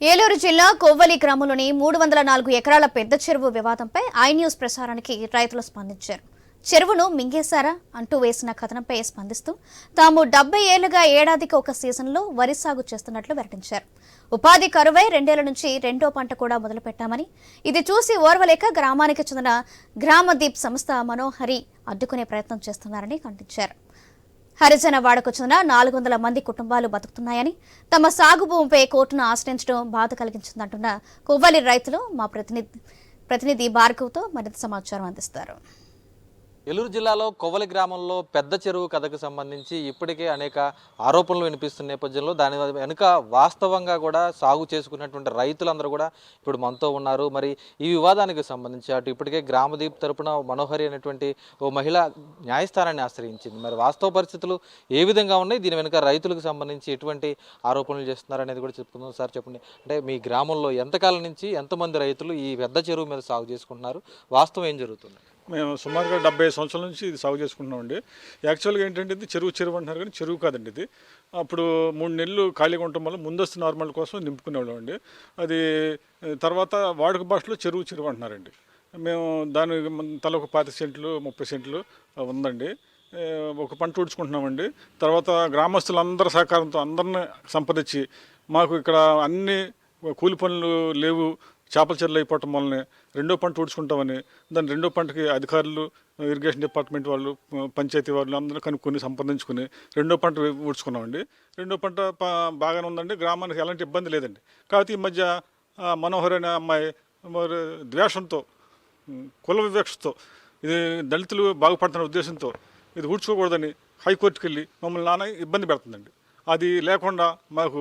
ఏలూరు జిల్లా కొవ్వలి గ్రామంలోని మూడు వందల నాలుగు ఎకరాల పెద్ద చెరువు వివాదంపై ఐ న్యూస్ ప్రసారానికి రైతులు స్పందించారు. చెరువును మింగేశారా అంటూ వేసిన కథనంపై స్పందిస్తూ తాము డెబ్బై ఏళ్ళుగా ఏడాదికి ఒక సీజన్లో వరి సాగు చేస్తున్నట్లు వెల్లడించారు. ఉపాధి కరువై రెండేళ్ళ నుంచి రెండో పంట కూడా మొదలుపెట్టామని ఇది చూసి ఓర్వలేక గ్రామానికి చెందిన గ్రామదీప్ సంస్థ మనోహరి అడ్డుకునే ప్రయత్నం చేస్తున్నారని ఖండించారు. హరిజనవాడకు చెందిన నాలుగు వందల మంది కుటుంబాలు బతుకుతున్నాయని తమ సాగు భూమిపై కోర్టును ఆశ్రయించడం బాధ కలిగించిందంటున్న కొవ్వలి రైతులు మా ప్రతినిధి ప్రతినిధి భార్గవ్తో మరింత సమాచారం అందిస్తారు. ఏలూరు జిల్లాలో కొవ్వలి గ్రామంలో పెద్ద చెరువు కథకు సంబంధించి ఇప్పటికే అనేక ఆరోపణలు వినిపిస్తున్న నేపథ్యంలో దాని వెనుక వాస్తవంగా కూడా సాగు చేసుకున్నటువంటి రైతులందరూ కూడా ఇప్పుడు మనతో ఉన్నారు. మరి ఈ వివాదానికి సంబంధించి అటు ఇప్పటికే గ్రామదీప్ తరపున మనోహరి అనేటువంటి ఓ మహిళ న్యాయస్థానాన్ని ఆశ్రయించింది. మరి వాస్తవ పరిస్థితులు ఏ విధంగా ఉన్నాయి? దీని వెనుక రైతులకు సంబంధించి ఎటువంటి ఆరోపణలు చేస్తున్నారు అనేది కూడా చెప్పుకుందాం సార్. చెప్పండి. అంటే మీ గ్రామంలో ఎంతకాలం నుంచి ఎంతమంది రైతులు ఈ పెద్ద చెరువు మీద సాగు చేసుకుంటున్నారు? వాస్తవం ఏం జరుగుతుంది? మేము సుమారుగా డెబ్బై సంవత్సరాల నుంచి ఇది సాగు చేసుకుంటున్నామండి. యాక్చువల్గా ఏంటంటే ఇది చెరువు చెరువు అంటున్నారు కానీ చెరువు కాదండి ఇది. అప్పుడు మూడు నెలలు ఖాళీగా ఉండటం వల్ల ముందస్తు నార్మల్ కోసం నింపుకునేవాళ్ళం అండి అది తర్వాత వాడుక భాషలో చెరువు చెరువు అంటున్నారండి. మేము దాని తల ఒక పాతి సెంట్లు ముప్పై సెంట్లు ఉందండి. ఒక పంట ఊడ్చుకుంటున్నామండి. తర్వాత గ్రామస్తులందరి సహకారంతో అందరిని సంప్రదించి మాకు ఇక్కడ అన్ని కూలి పనులు లేవు. చేపల చెరువులు అయిపోవటం వల్లనే రెండో పంట ఊడ్చుకుంటామని దాని రెండో పంటకి అధికారులు ఇరిగేషన్ డిపార్ట్మెంట్ వాళ్ళు పంచాయతీ వాళ్ళు అందరూ కనుక్కొని సంప్రదించుకుని రెండో పంట ఊడ్చుకున్నామండి. రెండో పంట బాగానే ఉందండి. గ్రామానికి ఎలాంటి ఇబ్బంది లేదండి. కాకపోతే ఈ మధ్య మనోహర్ అనే అమ్మాయి మరి ద్వేషంతో కుల వివక్షతో ఇది దళితులు బాగుపడుతున్న ఉద్దేశంతో ఇది ఊడ్చుకోకూడదని హైకోర్టుకి వెళ్ళి మమ్మల్ని నాన్న ఇబ్బంది పెడుతుందండి. అది లేకుండా మాకు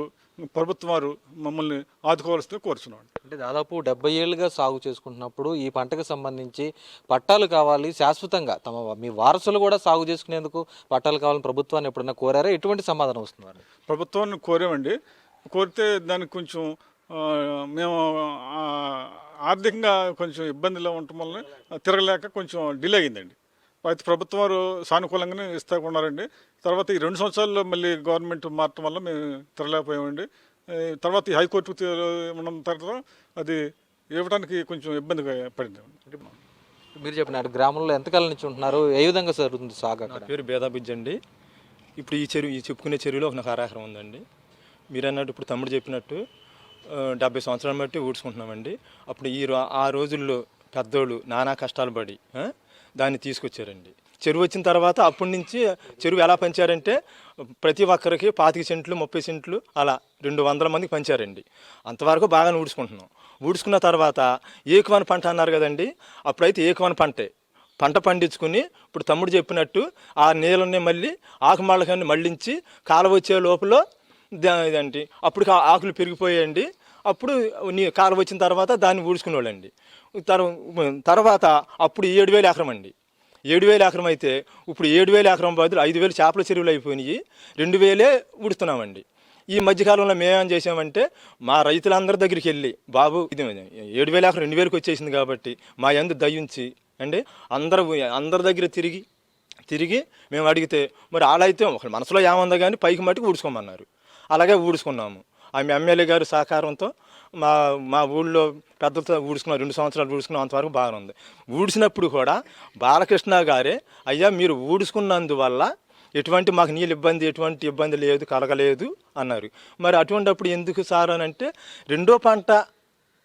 ప్రభుత్వం వారు మమ్మల్ని ఆదుకోవాల్సిందిగా కోరుచున్నాం అంటే దాదాపు డెబ్బై ఏళ్ళుగా సాగు చేసుకుంటున్నప్పుడు ఈ పంటకు సంబంధించి పట్టాలు కావాలి శాశ్వతంగా తమ మీ వారసులు కూడా సాగు చేసుకునేందుకు పట్టాలు కావాలని ప్రభుత్వాన్ని ఎప్పుడన్నా కోరారా? ఎటువంటి సమాధానం వస్తుంది? ప్రభుత్వాన్ని కోరామండి. కోరితే దానికి కొంచెం మేము ఆర్థికంగా కొంచెం ఇబ్బందిలో ఉండటం వల్ల తిరగలేక కొంచెం డిలే అయిందండి. అయితే ప్రభుత్వం వారు సానుకూలంగానే ఇస్తా ఉన్నారండి తర్వాత ఈ రెండు సంవత్సరాల్లో మళ్ళీ గవర్నమెంట్ మారటం వల్ల మేము తిరగలేకపోయామండి. ఏ, తర్వాత ఈ హైకోర్టు ఉండడం తర్వాత అది ఇవ్వడానికి కొంచెం ఇబ్బందిగా పడింది. అంటే మీరు చెప్పినట్టు గ్రామంలో ఎంతకాలం నుంచి ఉంటున్నారు? ఏ విధంగా జరుగుతుంది సాగు నా అక్కడ పేరు బేదాబుజ్జి అండి. ఇప్పుడు ఈ చెరువు ఈ చెప్పుకునే చెరువులో ఒక నాకు అరాహరం ఉందండి. మీరు అన్నట్టు ఇప్పుడు తమ్ముడు చెప్పినట్టు డెబ్బై సంవత్సరాలు బట్టి ఊడ్చుకుంటున్నామండి. అప్పుడు ఈ ఆ రోజుల్లో పెద్దోళ్ళు నానా కష్టాలు పడి దాన్ని తీసుకొచ్చారండి. చెరువు వచ్చిన తర్వాత అప్పటి నుంచి చెరువు ఎలా పంచారంటే ప్రతి ఒక్కరికి పాతిక సెంట్లు ముప్పై సెంట్లు అలా రెండు వందల మందికి పంచారండి. అంతవరకు బాగానే ఊడ్చుకుంటున్నాం. ఊడ్చుకున్న తర్వాత ఏకువన పంట అన్నారు కదండి అప్పుడైతే ఏకువన పంటే. పంట పండించుకుని ఇప్పుడు తమ్ముడు చెప్పినట్టు ఆ నీళ్ళని మళ్ళీ ఆకుమాళ్ళకని మళ్ళించి కాలువ వచ్చే లోపల ఇదండి. అప్పుడు ఆకులు పెరిగిపోయాయండి. అప్పుడు నీ కాలువ వచ్చిన తర్వాత దాన్ని ఊడ్చుకునేవాళ్ళండి. తర్వాత అప్పుడు ఏడు వేలు ఎకరం అండి ఏడు వేల ఎకరం అయితే ఇప్పుడు ఏడు వేల ఎకరం బదులు ఐదు వేలు చేపల చెరువులు అయిపోయినాయి. రెండు వేలే ఉడుతున్నామండి ఈ మధ్యకాలంలో మేమేం చేసామంటే మా రైతులందరి దగ్గరికి వెళ్ళి బాబు ఇది ఏడు వేల ఎకరం రెండు వేలకు వచ్చేసింది కాబట్టి మా ఎందు దయించి అండి. అందరు అందరి దగ్గర తిరిగి తిరిగి మేము అడిగితే మరి వాళ్ళైతే ఒక మనసులో ఏముందో కానీ పైకి మట్టుకు ఊడ్చుకోమన్నారు. అలాగే ఊడ్చుకున్నాము. ఆమె ఎమ్మెల్యే గారు సహకారంతో మా మా ఊళ్ళో పెద్దలతో ఊడ్చుకున్నాం రెండు సంవత్సరాలు ఊడ్చుకున్నాం అంతవరకు బాగానే ఉంది. ఊడ్చినప్పుడు కూడా బాలకృష్ణ గారే అయ్యా మీరు ఊడ్చుకున్నందువల్ల ఎటువంటి మాకు నీళ్ళు ఇబ్బంది ఎటువంటి ఇబ్బంది లేదు కలగలేదు అన్నారు. మరి అటువంటిప్పుడు ఎందుకు సార్ అని అంటే రెండో పంట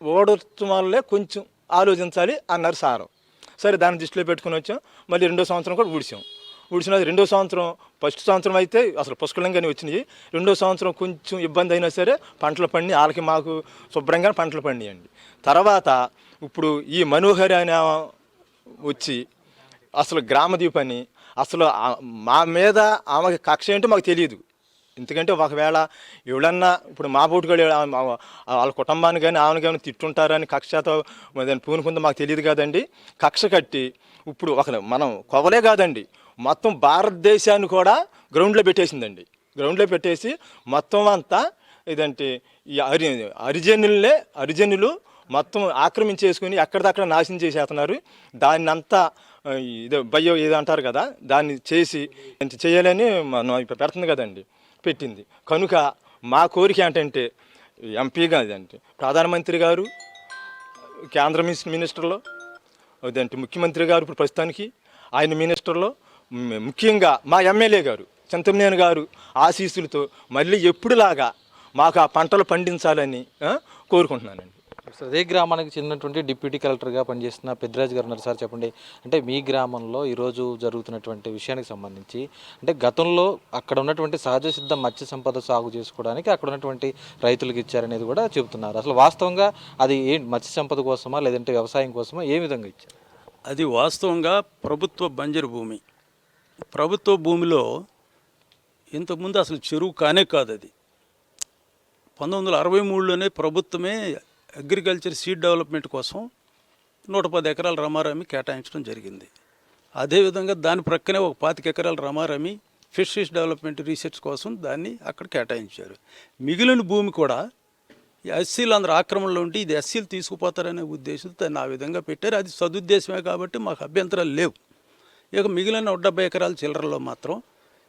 ఓడటం వల్లే కొంచెం ఆలోచించాలి అన్నారు సారు. సరే దాన్ని దృష్టిలో పెట్టుకుని వచ్చాం. మళ్ళీ రెండో సంవత్సరం కూడా ఊడిచాం. ఊడిచినది రెండో సంవత్సరం ఫస్ట్ సంవత్సరం అయితే అసలు పుష్కలంగానే వచ్చినాయి రెండో సంవత్సరం కొంచెం ఇబ్బంది అయినా సరే పంటలు పండి వాళ్ళకి మాకు శుభ్రంగా పంటలు పండియండి. తర్వాత ఇప్పుడు ఈ మనోహరి అనే వచ్చి అసలు గ్రామదీపని అసలు మా మీద ఆమెకి కక్ష ఏంటో మాకు తెలియదు. ఎందుకంటే ఒకవేళ ఎవడన్నా ఇప్పుడు మా బోటుగాడు వాళ్ళ కుటుంబాన్ని కానీ ఆమెను కానీ తిట్టుంటారని కక్షతో దాన్ని పూనుకుందో మాకు తెలియదు కదండి. కక్ష కట్టి ఇప్పుడు ఒక మనం కొవలే కాదండి. మొత్తం భారతదేశాన్ని కూడా గ్రౌండ్లో పెట్టేసిందండి. గ్రౌండ్లో పెట్టేసి మొత్తం అంతా ఇదంటే ఈ హరి హరిజనులే హరిజనులు మొత్తం ఆక్రమించేసుకుని ఎక్కడిదక్కడ నాశనం చేసేస్తున్నారు. దాన్ని అంతా ఆ, ఇదో ఏదో అంటారు కదా దాన్ని చేసి చేయాలని మనం ఇప్పుడు పెడుతుంది కదండి పెట్టింది. కనుక మా కోరిక ఏంటంటే ఎంపీగా అదంటే ప్రధానమంత్రి గారు కేంద్ర మినిస్టర్లో అదంటే ముఖ్యమంత్రి గారు ఇప్పుడు ప్రస్తుతానికి ఆయన మినిస్టర్లో ముఖ్యంగా మా ఎమ్మెల్యే గారు చింతమనేని గారు ఆశీస్సులతో మళ్ళీ ఎప్పుడులాగా మాకు ఆ పంటలు పండించాలని కోరుకుంటున్నానండి. సార్ అదే గ్రామానికి చెందినటువంటి డిప్యూటీ కలెక్టర్గా పనిచేస్తున్న పెద్దిరాజు గారు ఉన్నారు సార్ చెప్పండి. అంటే మీ గ్రామంలో ఈరోజు జరుగుతున్నటువంటి విషయానికి సంబంధించి అంటే గతంలో అక్కడ ఉన్నటువంటి సహజ సిద్ధ మత్స్య సంపద సాగు చేసుకోవడానికి అక్కడ ఉన్నటువంటి రైతులకు ఇచ్చారనేది కూడా చెబుతున్నారు. అసలు వాస్తవంగా అది ఏ మత్స్య సంపద కోసమా లేదంటే వ్యవసాయం కోసమా ఏ విధంగా ఇచ్చారు? అది వాస్తవంగా ప్రభుత్వ బంజరు భూమి. ప్రభుత్వ భూమిలో ఇంతకుముందు అసలు చెరువు కానే కాదు అది. పంతొమ్మిది వందల అరవై మూడులోనే ప్రభుత్వమే అగ్రికల్చర్ సీడ్ డెవలప్మెంట్ కోసం నూట పది ఎకరాల రమారామి కేటాయించడం జరిగింది. అదేవిధంగా దాని ప్రక్కనే ఒక పాతిక ఎకరాల రమారామి ఫిషరీస్ డెవలప్మెంట్ రీసెర్చ్ కోసం దాన్ని అక్కడ కేటాయించారు. మిగిలిన భూమి కూడా ఈ ఎస్సీలు అందరు ఆక్రమణలో ఉంటే ఇది ఎస్సీలు తీసుకుపోతారనే ఉద్దేశంతో దాన్ని ఆ విధంగా పెట్టారు. అది సదుద్దేశమే కాబట్టి మాకు అభ్యంతరాలు లేవు. ఇక మిగిలిన డెబ్బై ఎకరాల చిల్లరలో మాత్రం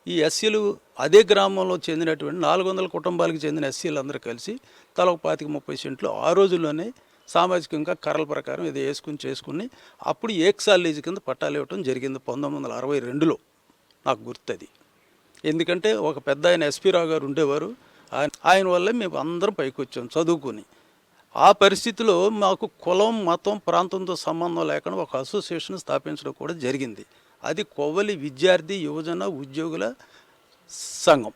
ఈ ఎస్సీలు అదే గ్రామంలో చెందినటువంటి నాలుగు వందల కుటుంబాలకు చెందిన ఎస్సీలు అందరూ కలిసి తల ఒక పాతిక ముప్పై సెంట్లు ఆ రోజుల్లోనే సామాజికంగా కర్రల ప్రకారం ఇది వేసుకుని చేసుకుని అప్పుడు ఏక్సాల్ కింద పట్టాలు ఇవ్వటం జరిగింది పంతొమ్మిది వందల అరవై రెండులో. నాకు గుర్తుంది. ఎందుకంటే ఒక పెద్ద ఆయన ఎస్పీ రావు గారు ఉండేవారు. ఆయన ఆయన వల్లే మేము అందరం పైకి వచ్చాం చదువుకుని. ఆ పరిస్థితిలో మాకు కులం మతం ప్రాంతంతో సంబంధం లేకుండా ఒక అసోసియేషన్ స్థాపించడం కూడా జరిగింది. అది కొవ్వలి విద్యార్థి యువజన ఉద్యోగుల సంఘం.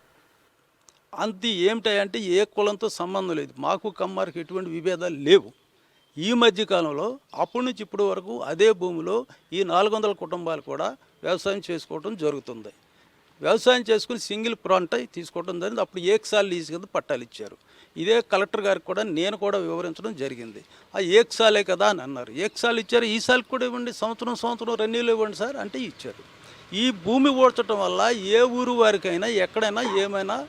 అంత ఏమిటాయంటే ఏ కులంతో సంబంధం లేదు. మాకు కమ్మారికి ఎటువంటి విభేదాలు లేవు. ఈ మధ్యకాలంలో అప్పటి నుంచి ఇప్పటి వరకు అదే భూమిలో ఈ నాలుగు వందల కుటుంబాలు కూడా వ్యవసాయం చేసుకోవడం జరుగుతుంది. వ్యవసాయం చేసుకుని సింగిల్ ప్రాంట్ తీసుకోవడం జరిగింది. అప్పుడు ఏక్సాల్ లీజ్ కింద పట్టాలు ఇచ్చారు. ఇదే కలెక్టర్ గారికి కూడా నేను కూడా వివరించడం జరిగింది. ఆ ఏక్సాలే కదా అని అన్నారు. ఏక్సాలు ఇచ్చారు. ఈ సార్కి కూడా ఇవ్వండి. సంవత్సరం సంవత్సరం రెన్యూలు ఇవ్వండి సార్ అంటే ఇచ్చారు. ఈ భూమి ఓడ్చడం వల్ల ఏ ఊరు వారికైనా ఎక్కడైనా ఏమైనా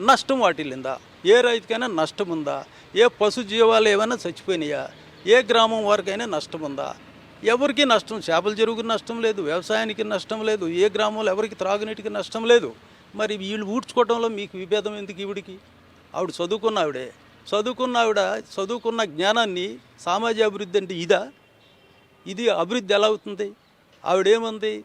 నష్టం వాటిల్లిందా? ఏ రైతుకైనా నష్టం ఉందా? ఏ పశు జీవాలు ఏమైనా చచ్చిపోయినాయా? ఏ గ్రామం వారికైనా నష్టం ఉందా? ఎవరికి నష్టం? చేపల చెరువుకి నష్టం లేదు. వ్యవసాయానికి నష్టం లేదు. ఏ గ్రామంలో ఎవరికి త్రాగునీటికి నష్టం లేదు. మరి వీళ్ళు ఊడ్చుకోవడంలో మీకు విభేదం ఎందుకు ఈవిడికి? ఆవిడ చదువుకున్న ఆవిడే. చదువుకున్న ఆవిడ చదువుకున్న జ్ఞానాన్ని సామాజిక అభివృద్ధి అంటే ఇదా? ఇది అభివృద్ధి ఎలా అవుతుంది? ఆవిడేమంది?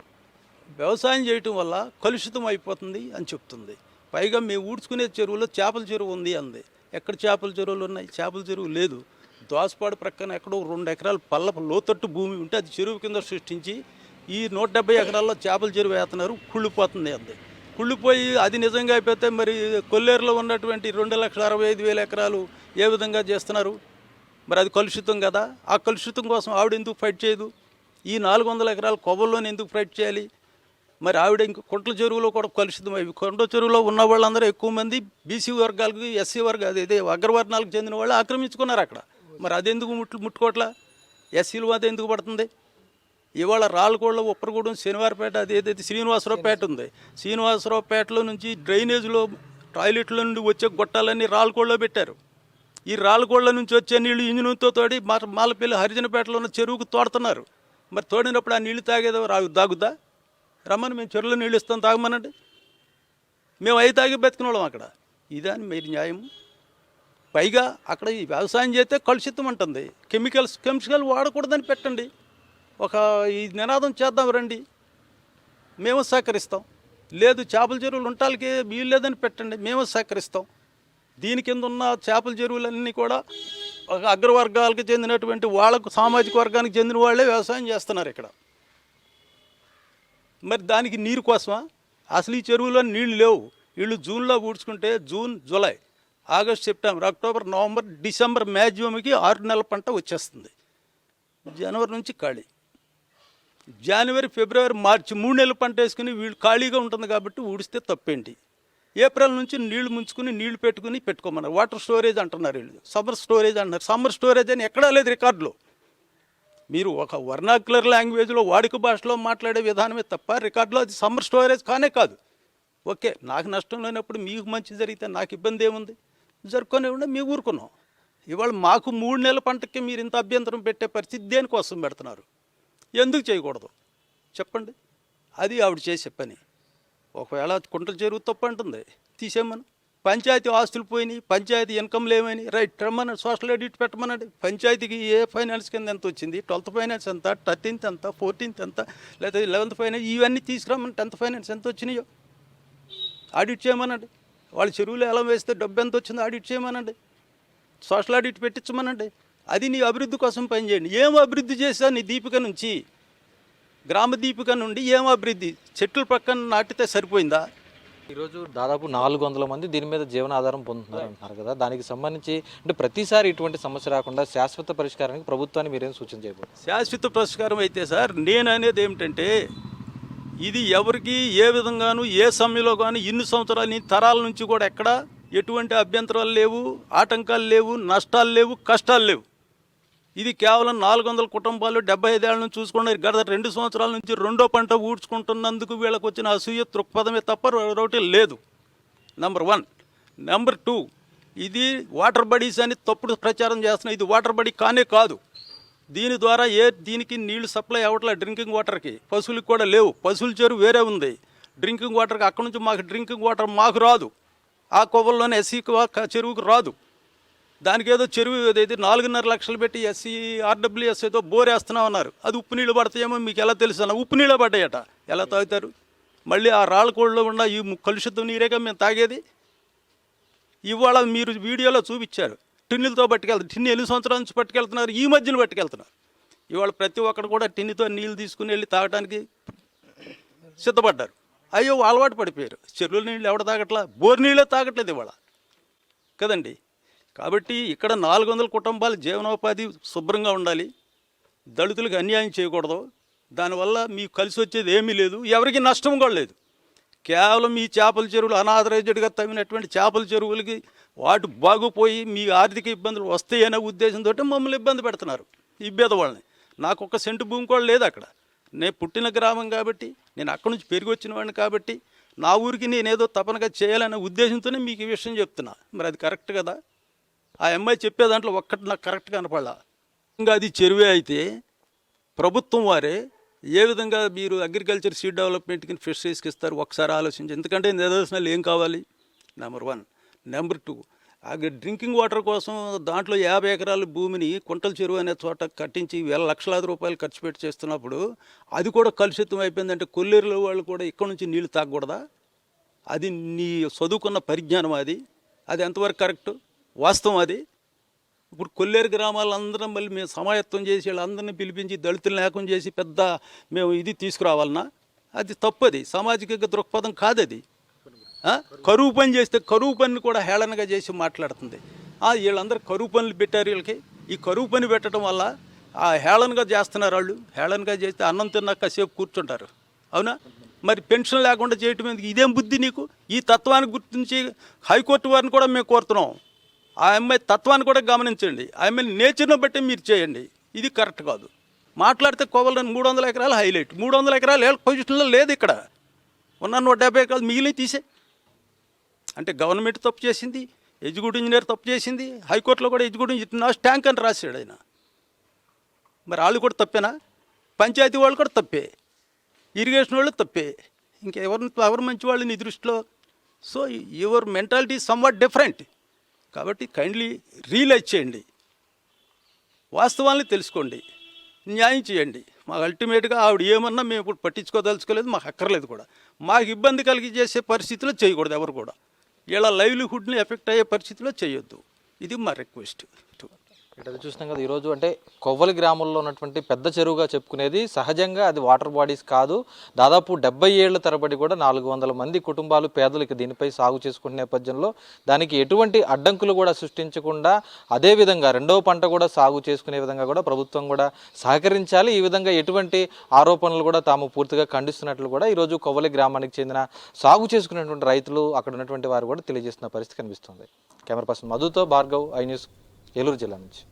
వ్యవసాయం చేయటం వల్ల కలుషితం అయిపోతుంది అని చెప్తుంది. పైగా మేము ఊడ్చుకునే చెరువులో చేపల చెరువు ఉంది అంది. ఎక్కడ చేపల చెరువులు ఉన్నాయి? చేపల చెరువు లేదు. దోసపాడు ప్రక్కన ఎక్కడో రెండు ఎకరాల పల్ల లోతట్టు భూమి ఉంటే అది చెరువు కింద సృష్టించి ఈ నూట డెబ్బై ఎకరాల్లో చేపల చెరువు వేస్తున్నారు కుళ్ళిపోతుంది అంది. కుళ్ళిపోయి అది నిజంగా అయిపోతే మరి కొల్లేరులో ఉన్నటువంటి రెండు లక్షల అరవై ఐదు వేల ఎకరాలు ఏ విధంగా చేస్తున్నారు? మరి అది కలుషితం కదా. ఆ కలుషితం కోసం ఆవిడ ఎందుకు ఫైట్ చేయదు? ఈ నాలుగు వందల ఎకరాల కొవ్వల్లోనే ఎందుకు ఫైట్ చేయాలి? మరి ఆవిడ ఇంక కుంట్ల చెరువులో కూడా కలుషితం అవి కొండ చెరువులో ఉన్న వాళ్ళందరూ ఎక్కువ మంది బీసీ వర్గాలకు ఎస్సీ వర్గ అదే అగ్రవర్ణాలకు చెందిన వాళ్ళు ఆక్రమించుకున్నారు అక్కడ. మరి అదెందుకు ముట్లు ముట్టుకోవట్లా? ఎస్సీలు అది ఎందుకు పడుతుంది? ఇవాళ రాళ్ళకోళ్ళ ఉప్పరగూడెం శనివారపేట అది ఏదైతే శ్రీనివాసరావుపేట ఉంది శ్రీనివాసరావుపేటలో నుంచి డ్రైనేజ్లో టాయిలెట్ల నుండి వచ్చే గొట్టాలన్నీ రాళ్ళకోళ్ళలో పెట్టారు. ఈ రాళ్ళకోళ్ళ నుంచి వచ్చే నీళ్ళు ఇంజనంతో తోడి మాలపల్లి హరిజనపేటలో ఉన్న చెరువుకు తోడుతున్నారు. మరి తోడినప్పుడు ఆ నీళ్ళు తాగేదో రాగు తాగుద్దా? రమ్మని మేము చెరువులో నీళ్ళు ఇస్తాం తాగమనండి. మేము అవి తాగి బతికినోళ్ళం అక్కడ. ఇదని మీరు న్యాయం. పైగా అక్కడ ఈ వ్యవసాయం చేస్తే కలుషితం ఉంటుంది కెమికల్స్ కెమికల్ వాడకూడదని పెట్టండి. ఒక ఈ నినాదం చేద్దాం రండి. మేము సహకరిస్తాం. లేదు చేపల చెరువులు ఉంటాలకి వీలు లేదని పెట్టండి. మేము సహకరిస్తాం. దీని కింద ఉన్న చేపల చెరువులన్నీ కూడా ఒక అగ్రవర్గాలకు చెందినటువంటి వాళ్ళకు సామాజిక వర్గానికి చెందిన వాళ్ళే వ్యవసాయం చేస్తున్నారు ఇక్కడ. మరి దానికి నీరు కోసమా? అసలు ఈ చెరువులో నీళ్ళు లేవు. వీళ్ళు జూన్లో ఊడ్చుకుంటే June July August September October November December మ్యాక్సిమంకి ఆరు నెలల పంట వచ్చేస్తుంది. జనవరి నుంచి ఖాళీ. జనవరి ఫిబ్రవరి మార్చి మూడు నెలల పంట వేసుకుని వీళ్ళు ఖాళీగా ఉంటుంది కాబట్టి ఊడిస్తే తప్పేంటి? ఏప్రిల్ నుంచి నీళ్ళు ముంచుకుని నీళ్ళు పెట్టుకుని పెట్టుకోమన్నారు. వాటర్ స్టోరేజ్ అంటున్నారు వీళ్ళు. సమ్మర్ స్టోరేజ్ అంటున్నారు. సమ్మర్ స్టోరేజ్ అని ఎక్కడా లేదు రికార్డులో. మీరు ఒక వర్నాక్యులర్ లాంగ్వేజ్లో వాడుక భాషలో మాట్లాడే విధానమే తప్ప రికార్డులో అది సమ్మర్ స్టోరేజ్ కానే కాదు. ఓకే నాకు నష్టం లేనప్పుడు మీకు మంచి జరిగితే నాకు ఇబ్బంది ఏముంది? జరుపుకొని మీ ఊరుకున్నాం. ఇవాళ మాకు మూడు నెలల పంటకి మీరు ఇంత అభ్యంతరం పెట్టే పరిస్థితి దేనికోసం పెడుతున్నారు? ఎందుకు చేయకూడదు? చెప్పండి. అది ఆవిడ చేసే పని. ఒకవేళ కుంటలు చెరువు తప్పు అంటుంది తీసేయమను. పంచాయతీ ఆస్తులు పోయినాయి పంచాయతీ ఇన్కమ్ లేవని రైట్ రమ్మని సోషల్ ఎడిట్ పెట్టమనండి. పంచాయతీకి ఏ ఫైనాన్స్ కింద ఎంత వచ్చింది? ట్వెల్త్ ఫైనాన్స్ ఎంత? థర్టీన్త్ ఎంత? ఫోర్టీన్త్ ఎంత? లేదా లెవెన్త్ ఫైనాన్స్? ఇవన్నీ తీసుకురమ్మని టెన్త్ ఫైనాన్స్ ఎంత వచ్చినాయో ఆడిట్ చేయమనండి. వాళ్ళ చెరువులు ఎలా వేస్తే డబ్బు ఎంత వచ్చిందో ఆడిట్ చేయమనండి. సోషల్ ఆడిట్ పెట్టించమనండి. అది నీ అభివృద్ధి కోసం పనిచేయండి. ఏం అభివృద్ధి చేసా నీ దీపిక నుంచి గ్రామ దీపిక నుండి ఏం అభివృద్ధి? చెట్లు పక్కన నాటితే సరిపోయిందా? ఈరోజు దాదాపు నాలుగు వందల మంది దీని మీద జీవనాధారం పొందుతున్నారు అంటున్నారు కదా. దానికి సంబంధించి అంటే ప్రతిసారి ఇటువంటి సమస్య రాకుండా శాశ్వత పరిష్కారానికి ప్రభుత్వాన్ని మీరేం సూచన చేయబోతున్నారు? శాశ్వత పరిష్కారం అయితే సార్ నేను అనేది ఏమిటంటే ఇది ఎవరికి ఏ విధంగానూ ఏ సమయంలో కానీ ఇన్ని సంవత్సరాలు ఇన్ని తరాల నుంచి కూడా ఎక్కడ ఎటువంటి అభ్యంతరాలు లేవు ఆటంకాలు లేవు నష్టాలు లేవు కష్టాలు లేవు. ఇది కేవలం నాలుగు వందల కుటుంబాలు డెబ్బై ఐదేళ్ళ నుంచి చూసుకున్నారు గత రెండు సంవత్సరాల నుంచి రెండో పంట ఊడ్చుకుంటున్నందుకు వీళ్ళకు వచ్చిన అసూయ దృక్పథమే తప్ప రోటి లేదు. నెంబర్ వన్ నెంబర్ టూ ఇది వాటర్ బడీస్ అని తప్పుడు ప్రచారం చేస్తున్న ఇది వాటర్ బడీ కానే కాదు. దీని ద్వారా ఏ దీనికి నీళ్ళు సప్లై అవ్వట్లే డ్రింకింగ్ వాటర్కి. పశువులకు కూడా లేవు. పశువుల చెరువు వేరే ఉంది. డ్రింకింగ్ వాటర్కి అక్కడ నుంచి మాకు డ్రింకింగ్ వాటర్ మాకు రాదు. ఆ కొవ్వల్లోనే ఎస్సీ చెరువుకు రాదు. దానికి ఏదో చెరువు ఏదైతే నాలుగున్నర లక్షలు పెట్టి ఎస్సీ ఆర్డబ్ల్యూఎస్ ఏదో బోర్ వేస్తున్నాం అన్నారు అది ఉప్పు నీళ్ళు పడతాయేమో మీకు ఎలా తెలుసు అన్న ఉప్పు నీళ్ళు పడ్డాయట. ఎలా తాగుతారు? మళ్ళీ ఆ రాళ్ళకోళ్ళలో ఉన్న ఈ కలుషితం నీరేగా మేము తాగేది? ఇవాళ మీరు వీడియోలో చూపించారు. టిన్నులతో పట్టుకెళ్తారు. టిన్ని ఎన్ని సంవత్సరాల నుంచి పట్టుకెళ్తున్నారు. ఈ మధ్యన పట్టుకెళ్తున్నారు. ఇవాళ ప్రతి ఒక్కరు కూడా టిన్నుతో నీళ్ళు తీసుకుని వెళ్ళి తాగడానికి సిద్ధపడ్డారు. అయ్యో అలవాటు పడిపోయారు. చెరువుల నీళ్ళు ఎవడ తాగట్లా? బోర్ నీళ్ళే తాగట్లేదు ఇవాళ. కదండి? కాబట్టి ఇక్కడ నాలుగు వందల కుటుంబాలు జీవనోపాధి శుభ్రంగా ఉండాలి. దళితులకు అన్యాయం చేయకూడదు. దానివల్ల మీకు కలిసి వచ్చేది ఏమీ లేదు. ఎవరికి నష్టం కూడా లేదు. కేవలం ఈ చేపల చెరువులు అనాథరైజ్డ్గా తగినటువంటి చేపల చెరువులకి వాటి బాగుపోయి మీ ఆర్థిక ఇబ్బందులు వస్తాయనే ఉద్దేశంతో మమ్మల్ని ఇబ్బంది పెడుతున్నారు. ఈ వాళ్ళని నాకు ఒక సెంటు భూమి కూడా లేదు అక్కడ. నేను పుట్టిన గ్రామం కాబట్టి నేను అక్కడి నుంచి పెరిగి వచ్చిన వాడిని కాబట్టి నా ఊరికి నేనేదో తపనగా చేయాలనే ఉద్దేశంతోనే మీకు ఈ విషయం చెప్తున్నా. మరి అది కరెక్ట్ కదా? ఆ అమ్మాయి చెప్పే దాంట్లో ఒక్కటి నాకు కరెక్ట్ కనపడలా. ఇంకా అది చెరువే అయితే ప్రభుత్వం వారే ఏ విధంగా మీరు అగ్రికల్చర్ సీడ్ డెవలప్మెంట్కి ఫిషరీస్కి ఇస్తారు ఒకసారి ఆలోచించి ఎందుకంటే నిదర్శనాలు ఏం కావాలి? Number one number two agri drinking water కోసం దాంట్లో యాభై ఎకరాల భూమిని కుంటల చెరువు అనే చోట కట్టించి వేల లక్షలాది రూపాయలు ఖర్చు పెట్టి చేస్తున్నప్పుడు అది కూడా కలుషితం అయిపోయిందంటే కొల్లేరులో వాళ్ళు కూడా ఇక్కడ నుంచి నీళ్ళు తాగకూడదా? అది నీ చదువుకున్న పరిజ్ఞానం అది. అది ఎంతవరకు కరెక్ట్ వాస్తవం అది. ఇప్పుడు కొల్లేరు గ్రామాలందరం మళ్ళీ మేము సమాయత్వం చేసి వాళ్ళందరినీ పిలిపించి దళితులు లేకుండా చేసి పెద్ద మేము ఇది తీసుకురావాలన్నా అది తప్పది. సామాజిక దృక్పథం కాదది. అది కరువు పని చేస్తే కరువు పని కూడా హేళనగా చేసి మాట్లాడుతుంది. వీళ్ళందరూ కరువు పనులు పెట్టారు వీళ్ళకి. ఈ కరువు పని పెట్టడం వల్ల ఆ హేళనగా చేస్తున్నారు వాళ్ళు. హేళనగా చేస్తే అన్నం తిన్నాక సేపు కూర్చుంటారు. అవునా? మరి పెన్షన్ లేకుండా చేయటం ఇదేం బుద్ధి నీకు? ఈ తత్వాన్ని గుర్తించి హైకోర్టు వారిని కూడా మేము కోరుతున్నాం. ఆ అమ్మాయి తత్వాన్ని కూడా గమనించండి. ఆ అమ్మాయి నేచర్ను బట్టి మీరు చేయండి. ఇది కరెక్ట్ కాదు. మాట్లాడితే కోవలని మూడు వందల ఎకరాలు హైలైట్. మూడు వందల ఎకరాలు ఏ పొజిషన్లో లేదు ఇక్కడ. ఉన్న నూట డెబ్బై ఎకరాలు మిగిలిన తీసే. అంటే గవర్నమెంట్ తప్పు చేసింది ఎగ్జిక్యూటివ్ ఇంజనీర్ తప్పు చేసింది హైకోర్టులో కూడా ఎగ్జిక్యూటివ్ ఇంజనీర్ ట్యాంక్ అని రాశాడు ఆయన. మరి వాళ్ళు కూడా తప్పేనా? పంచాయతీ వాళ్ళు కూడా తప్పే. ఇరిగేషన్ వాళ్ళు తప్పే. ఇంకెవరు ఎవరు మంచి వాళ్ళు నీ దృష్టిలో? So your mentality somewhat different. కాబట్టి కైండ్లీ రియలైజ్ చేయండి. వాస్తవాన్ని తెలుసుకోండి. న్యాయం చేయండి. మాకు అల్టిమేట్గా ఆవిడ ఏమన్నా మేము ఇప్పుడు పట్టించుకోదలుచుకోలేదు మాకు అక్కర్లేదు కూడా. మాకు ఇబ్బంది కలిగి చేసే పరిస్థితిలో చేయకూడదు ఎవరు కూడా. ఇలా లైవ్లీహుడ్ని ఎఫెక్ట్ అయ్యే పరిస్థితిలో చేయొద్దు. ఇది మా రిక్వెస్ట్. అది చూస్తున్నాం కదా ఈరోజు అంటే కొవ్వలి గ్రామంలో ఉన్నటువంటి పెద్ద చెరువుగా చెప్పుకునేది. సహజంగా అది వాటర్ బాడీస్ కాదు. దాదాపు డెబ్బై ఏళ్ళ తరబడి కూడా నాలుగు వందల మంది కుటుంబాలు పేదలకు దీనిపై సాగు చేసుకునే నేపథ్యంలో దానికి ఎటువంటి అడ్డంకులు కూడా సృష్టించకుండా అదే విధంగా రెండవ పంట కూడా సాగు చేసుకునే విధంగా కూడా ప్రభుత్వం కూడా సహకరించాలి. ఈ విధంగా ఎటువంటి ఆరోపణలు కూడా తాము పూర్తిగా ఖండిస్తున్నట్లు కూడా ఈరోజు కొవ్వలి గ్రామానికి చెందిన సాగు చేసుకునేటువంటి రైతులు అక్కడ ఉన్నటువంటి వారు కూడా తెలియజేస్తున్న పరిస్థితి కనిపిస్తుంది. కెమెరా పర్సన్ మధుతో భార్గవ్ ఐ న్యూస్ ఏలూరు జిల్లా నుంచి.